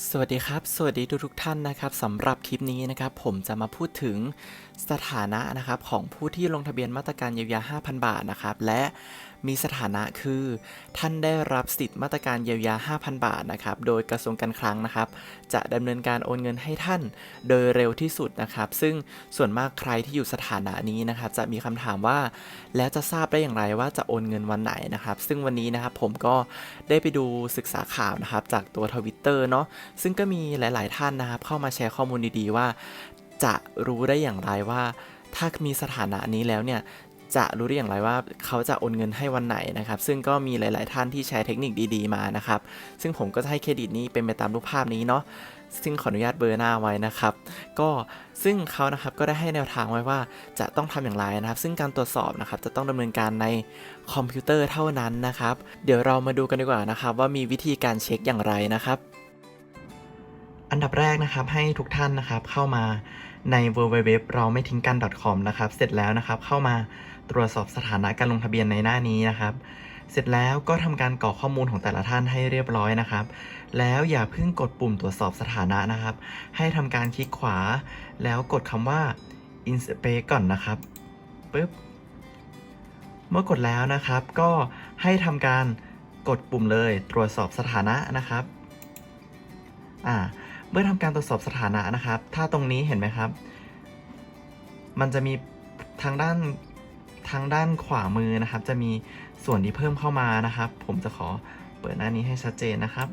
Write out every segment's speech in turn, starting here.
สวัสดีครับ สวัสดีทุกทุกท่านนะครับสำหรับคลิปนี้นะครับผมจะมาพูดถึงสถานะนะครับของผู้ที่ลงทะเบียนมาตรการเยียวยา 5,000 บาทนะครับและมีสถานะคือ ท่านได้รับสิทธิ์มาตรการเยียวยา 5,000 บาทนะครับโดยกระทรวงการคลังนะครับ จะดำเนินการโอนเงินให้ท่านโดยเร็วที่สุดนะครับ ซึ่งส่วนมากใครที่อยู่สถานะนี้นะครับ จะมีคำถามว่า แล้วจะทราบได้อย่างไรว่าจะโอนเงินวันไหนนะครับ ซึ่งวันนี้นะครับผมก็ได้ไปดูศึกษาข่าวนะครับจากตัวทวิตเตอร์เนาะซึ่งก็มีหลาย ๆ ท่านนะครับ เข้ามาแชร์ข้อมูลดีๆว่า จะรู้ได้อย่างไรว่า ถ้ามีสถานะนี้แล้วเนี่ยจะรู้ได้อย่างไรว่าเขาจะโอนเงินให้วันไหนนะครับ ซึ่งก็มีหลาย ๆ ท่านที่แชร์เทคนิคดีๆ มานะครับ ซึ่งผมก็จะให้เครดิตนี้เป็นไปตามรูปภาพนี้เนาะซึ่งขออนุญาตเบอร์หน้าไว้นะครับ ก็ซึ่งเขานะครับก็ได้ให้แนวทางไว้ว่าจะต้องทำอย่างไรนะครับ ซึ่งการตรวจสอบนะครับจะต้องดำเนินการในคอมพิวเตอร์เท่านั้นนะครับ เดี๋ยวเรามาดูกันดีกว่านะครับ ว่ามีวิธีการเช็คอย่างไรนะครับ อันดับแรกนะครับให้ทุกท่านนะครับเข้ามาใน www เราไม่ทิ้งกัน .com นะครับ เสร็จแล้วนะครับเข้ามาตรวจสอบสถานะการลงทะเบียนในหน้านี้นะครับ เสร็จแล้วก็ทำการกรอกข้อมูลของแต่ละท่านให้เรียบร้อยนะครับ แล้วอย่าเพิ่งกดปุ่มตรวจสอบสถานะนะครับ ให้ทำการคลิกขวา แล้วกดคำว่า inspect ก่อนนะครับปึ๊บเมื่อกดแล้วนะครับก็ให้ทำการกดปุ่มเลยตรวจสอบสถานะนะครับอ่า เมื่อทำการตรวจสอบสถานะนะครับ ถ้าตรงนี้เห็นไหมครับ มันจะมีทางด้านทางด้านขวามือนะครับ จะมีส่วนที่เพิ่มเข้ามานะครับ ผมจะขอเปิดหน้านี้ให้ชัดเจนนะครับ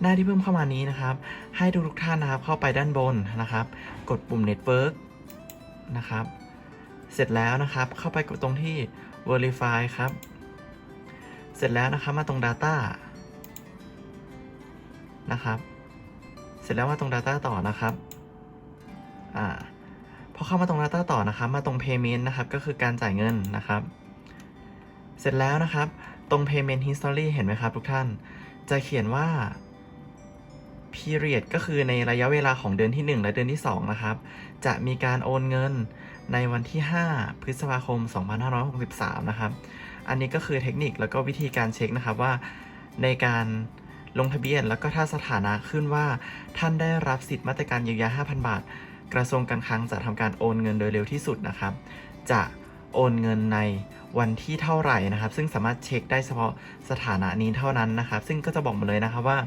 หน้าที่เพิ่มเข้ามานี้นะครับ ให้ทุกๆท่านนะครับเข้าไปด้านบนนะครับ กดปุ่ม Network นะครับ เสร็จแล้วนะครับเข้าไปกดตรงที่ Verify ครับ เสร็จแล้วนะครับมาตรง Data นะครับ เสร็จแล้วมาตรง Data ต่อนะครับอ่าพอเข้ามาตรง Data ต่อนะครับ มาตรง Payment นะครับ ก็คือการจ่ายเงินนะครับ เสร็จแล้วนะครับ ตรง Payment History เห็นไหมครับทุกท่าน จะเขียนว่า period ก็คือในระยะเวลาของเดือนที่ 1 และเดือนที่ 2 นะครับ จะมีการโอนเงินในวันที่ 5 พฤษภาคม 2563 นะครับ อันนี้ก็คือเทคนิคแล้วก็วิธีการเช็คนะครับว่าในการ ลงทะเบียน แล้วก็ถ้าสถานะขึ้นว่า ท่านได้รับสิทธิ์มาตรการเยียวยา 5,000 บาท กระทรวงการคลังจะทำการโอนเงินโดยเร็วที่สุดนะครับ จะโอนเงินในวันที่เท่าไหร่นะครับ ซึ่งสามารถเช็คได้เฉพาะสถานะนี้เท่านั้นนะครับ ซึ่งก็จะบอกมาเลยนะครับว่า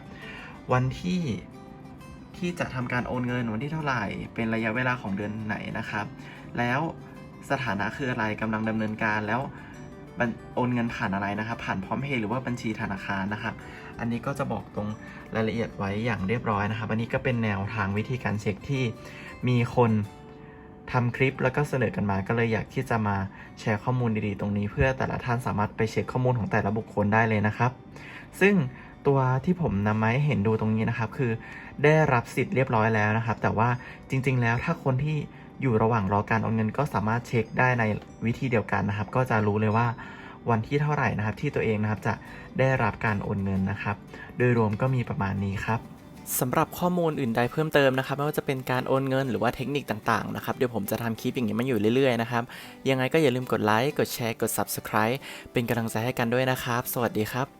วันที่ที่จะทำการโอนเงินวันที่เท่าไหร่ เป็นระยะเวลาของเดือนไหนนะครับ แล้วสถานะคืออะไรกำลังดำเนินการแล้ว โอนเงินผ่านอะไรนะครับ ผ่านพร้อมเพย์หรือว่าบัญชีธนาคารนะครับ อันนี้ก็จะบอกตรงรายละเอียดไว้อย่างเรียบร้อยนะครับ อันนี้ก็เป็นแนวทางวิธีการเช็คที่มีคนทำคลิปแล้วก็เสนอกันมาก็เลยอยากที่จะมาแชร์ข้อมูลดีๆ ตรงนี้ เพื่อแต่ละท่านสามารถไปเช็คข้อมูลของแต่ละบุคคลได้เลยนะครับ ซึ่งตัวที่ผมนำมาให้เห็นดูตรงนี้นะครับ คือได้รับสิทธิ์เรียบร้อยแล้วนะครับ แต่ว่าจริง ๆ แล้วถ้าคนที่ อยู่ระหว่างรอการโอนเงินก็สามารถเช็คได้ในวิธีเดียวกันนะครับ ก็จะรู้เลยว่าวันที่เท่าไหร่นะครับ ที่ตัวเองนะครับจะได้รับการโอนเงินนะครับ โดยรวมก็มีประมาณนี้ครับสำหรับข้อมูลอื่นใดเพิ่มเติมนะครับ ไม่ว่าจะเป็นการโอนเงินหรือว่าเทคนิคต่างๆนะครับ เดี๋ยวผมจะทำคลิปอย่างนี้มาอยู่เรื่อยๆนะครับ ยังไงก็อย่าลืมกดไลค์ กดแชร์ กด Subscribe เป็นกำลังใจให้กันด้วยนะครับ สวัสดีครับ